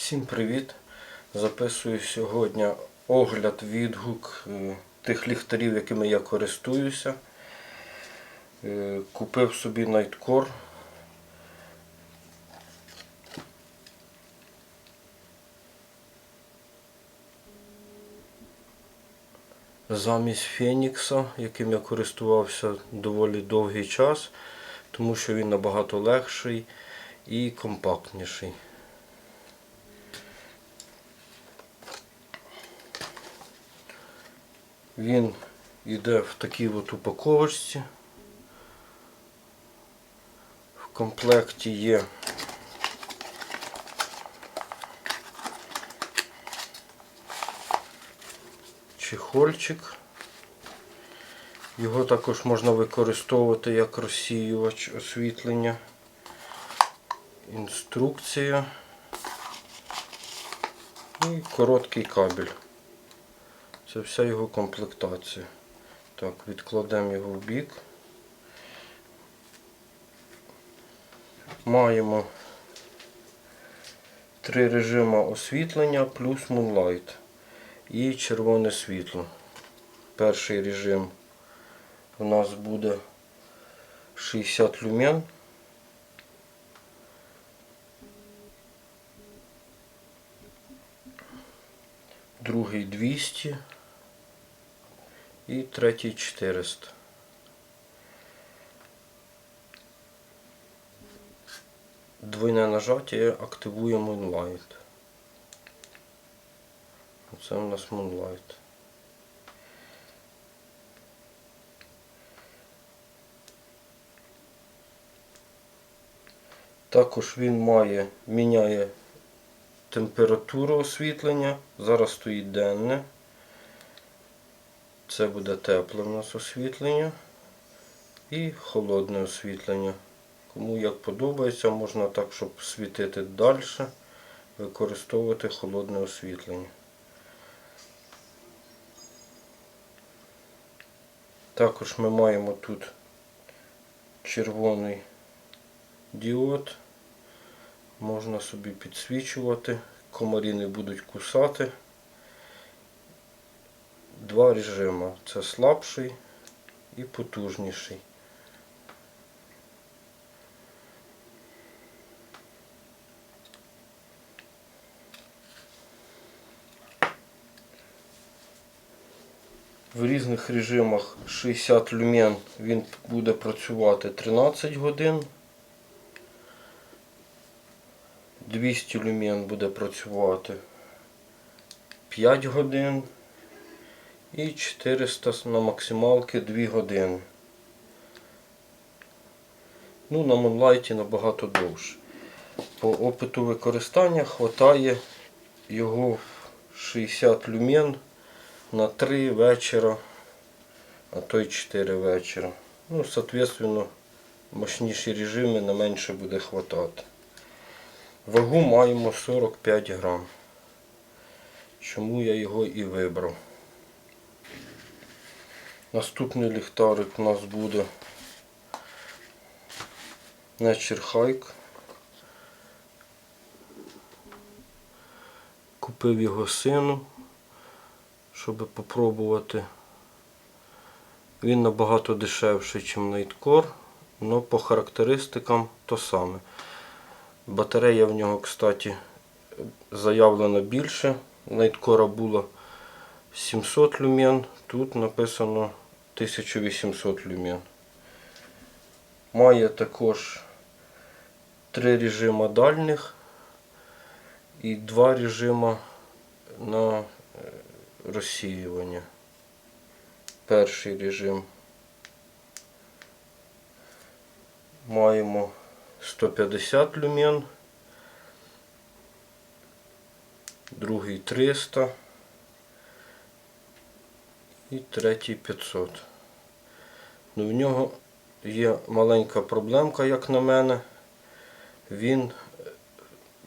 Всім привіт! Записую сьогодні огляд, відгук е, тих ліхтарів, якими я користуюся. Е, Купив собі Nightcore. Замість Фенікса, яким я користувався доволі довгий час, тому що він набагато легший і компактніший. Він йде в такій от упаковочці. В комплекті є чехольчик. Його також можна використовувати як розсіювач освітлення. Інструкція і короткий кабель. Це вся його комплектація. Так, відкладемо його в бік. Маємо три режими освітлення плюс Moonlight і червоне світло. Перший режим у нас буде 60 люмен. Другий 200 і третій 400. Двойне нажаття активує Moonlight. Оце у нас Moonlight. Також він має, міняє температуру освітлення. Зараз стоїть денне. Це буде тепле в нас освітлення і холодне освітлення. Кому як подобається, можна так, щоб світити далі, використовувати холодне освітлення. Також ми маємо тут червоний діод. Можна собі підсвічувати, комарі не будуть кусати. Два режими. Це слабший і потужніший. В різних режимах 60 люмен він буде працювати 13 годин. 200 люмен буде працювати 5 годин і 400 на максималки 2 години. Ну, на Moonlight набагато довше. По опиту використання хватає його 60 люмен на 3 вечора, а то й 4 вечора. Ну, соответственно, мощніші режими на менше буде хватати. Вагу маємо 45 грам. Чому я його і вибрав. Наступний ліхтарик у нас буде Nature Hike. Купив його сину, щоб попробувати. Він набагато дешевший, ніж Nightcore, але по характеристикам то саме. Батарея в нього, кстати, заявлена більше. Найткора було 700 люмен, тут написано 1800 люмен. Має також три режими дальніх і два режими на е, розсіювання. Перший режим маємо 150 люмен, другий 300 і третій 500. Ну, в нього є маленька проблемка, як на мене. Він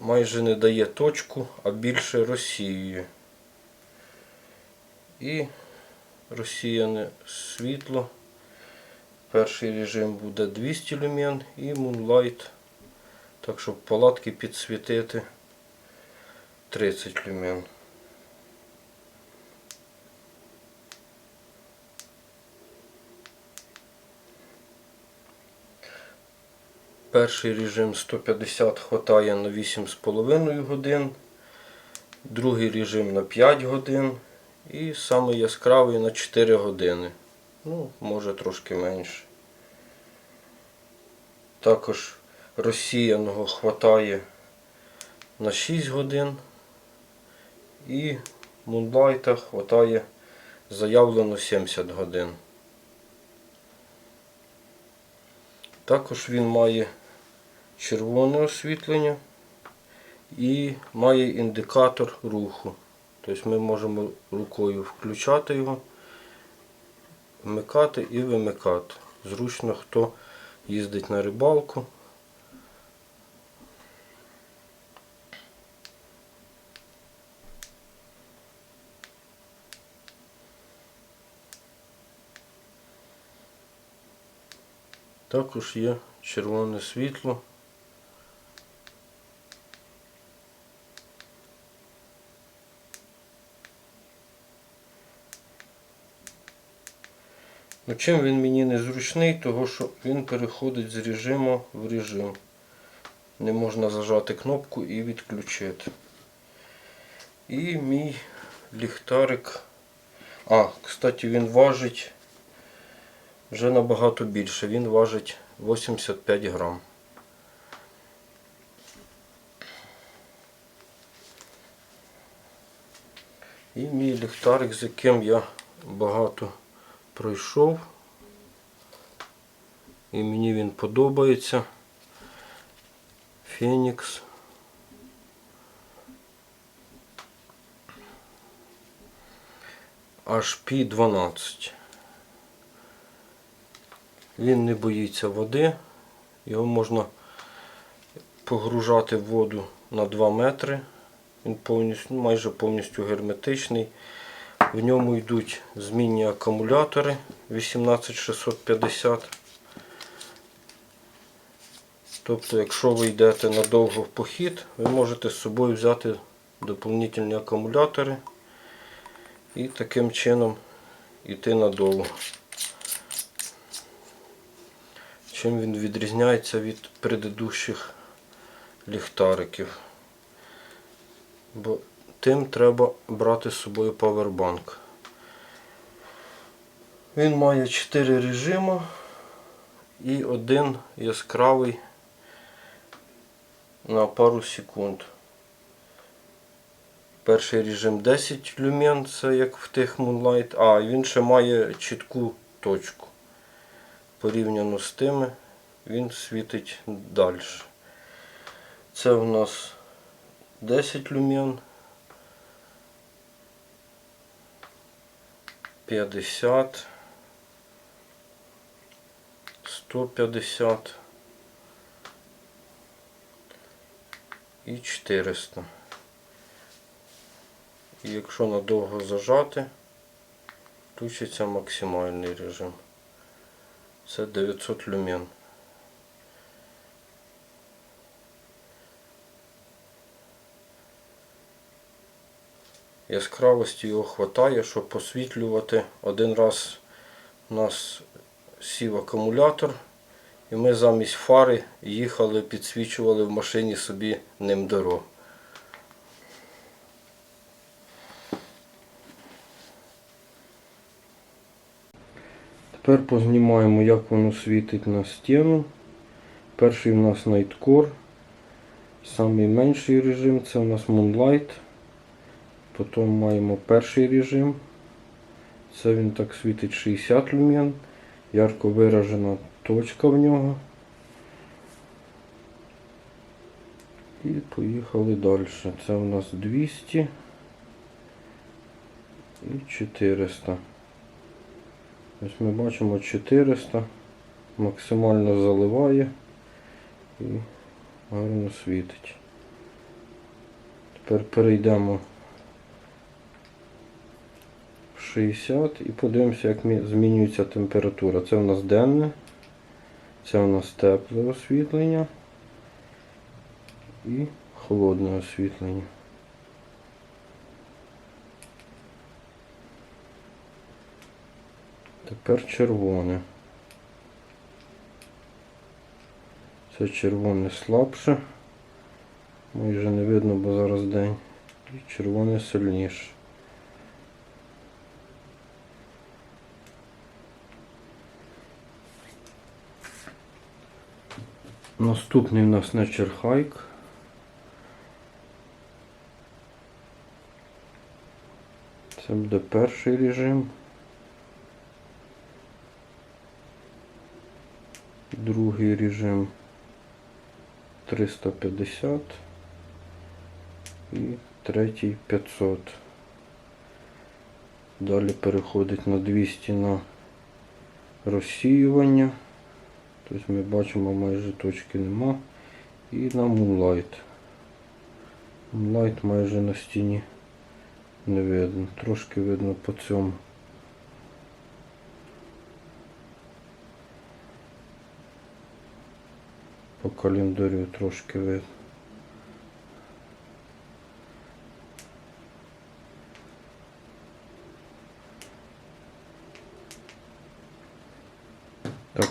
майже не дає точку, а більше розсіює. І розсіяне світло. Перший режим буде 200 люмен і Moonlight. Так щоб палатки підсвітити 30 люмен. Перший режим 150 хватає на 8,5 годин, другий режим на 5 годин і самий яскравий на 4 години. Ну, може трошки менше. Також розсіяного хватає на 6 годин і мунлайта хватає заявлено 70 годин. Також він має червоне освітлення і має індикатор руху. Тобто ми можемо рукою включати його, вмикати і вимикати. Зручно, хто їздить на рибалку. Також є червоне світло. Ну, чим він мені не зручний, того що він переходить з режиму в режим. Не можна зажати кнопку і відключити. І мій ліхтарик. А, кстати, він важить вже набагато більше. Він важить 85 грам. І мій ліхтарик, з яким я багато пройшов. І мені він подобається. Фенікс. HP12. Він не боїться води. Його можна погружати в воду на 2 метри. Він повністю, майже повністю герметичний. В ньому йдуть змінні акумулятори 18650. Тобто, якщо ви йдете надовго в похід, ви можете з собою взяти доповнительні акумулятори і таким чином йти надовго. Чим він відрізняється від предыдущих ліхтариків. Бо тим треба брати з собою павербанк. Він має 4 режими і один яскравий на пару секунд. Перший режим 10 люмен, це як в тих Moonlight, а він ще має чітку точку. Порівняно з тими, він світить далі. Це у нас 10 люмен. 50, 150 і 400. І якщо надовго зажати, включиться максимальний режим. Це 900 люмен. Яскравості його вистачає, щоб посвітлювати. Один раз у нас сів акумулятор, і ми замість фари їхали, підсвічували в машині собі ним дорогу. Тепер познімаємо, як воно світить на стіну. Перший у нас Nightcore. Самий менший режим це у нас Moonlight. Потім маємо перший режим. Це він так світить 60 люмен. Ярко виражена точка в нього. І поїхали далі. Це у нас 200 і 400. Ось ми бачимо 400. Максимально заливає і гарно світить. Тепер перейдемо 60 і подивимося, як змінюється температура. Це у нас денне, це у нас тепле освітлення і холодне освітлення. Тепер червоне. Це червоне слабше. Майже не видно, бо зараз день. І червоне сильніше. Наступний у нас Nature Hike. Це буде перший режим. Другий режим 350 і третій 500. Далі переходить на 200 на розсіювання. Тобто ми бачимо майже точки нема. І на Moonlight. Moonlight майже на стіні не видно. Трошки видно по цьому. По календарю трошки видно.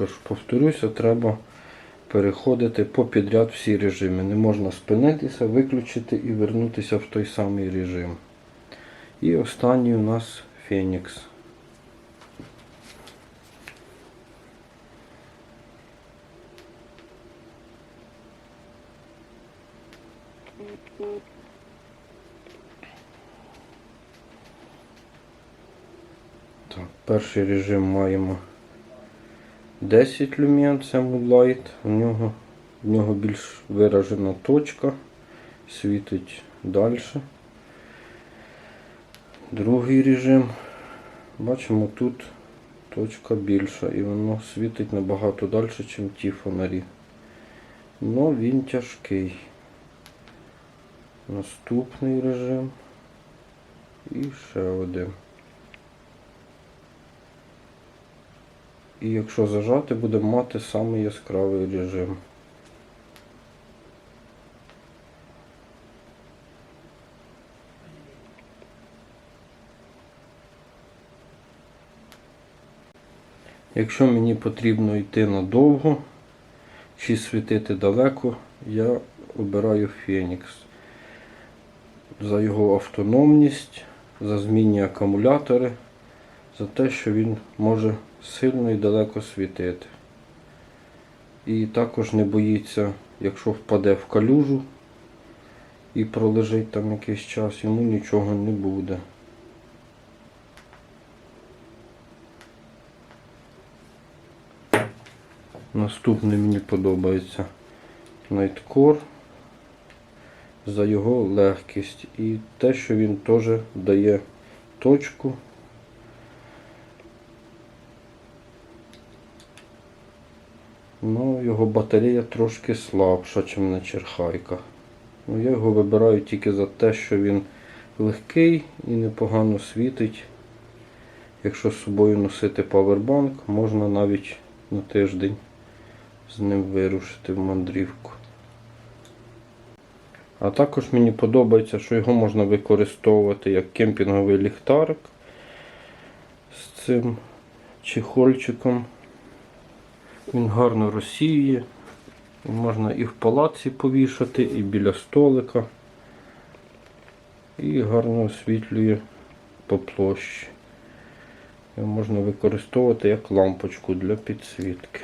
Також повторюся, треба переходити по підряд всі режими. Не можна спинитися, виключити і вернутися в той самий режим. І останній у нас Фенікс. Так, перший режим маємо 10 люмен, це Moonlight. У нього, в нього більш виражена точка, світить далі. Другий режим. Бачимо, тут точка більша і воно світить набагато далі, ніж ті фонарі. Но він тяжкий. Наступний режим. І ще один. І якщо зажати, будемо мати самий яскравий режим. Якщо мені потрібно йти надовго чи світити далеко, я обираю Фенікс. За його автономність, за змінні акумулятори, за те, що він може сильно і далеко світити. І також не боїться, якщо впаде в калюжу і пролежить там якийсь час, йому нічого не буде. Наступний мені подобається Nightcore за його легкість і те, що він теж дає точку. Ну, його батарея трошки слабша, ніж на черхайках. Ну, я його вибираю тільки за те, що він легкий і непогано світить. Якщо з собою носити павербанк, можна навіть на тиждень з ним вирушити в мандрівку. А також мені подобається, що його можна використовувати як кемпінговий ліхтарик з цим чехольчиком. Він гарно розсіює. Можна і в палаці повішати, і біля столика. І гарно освітлює по площі. Його можна використовувати як лампочку для підсвітки.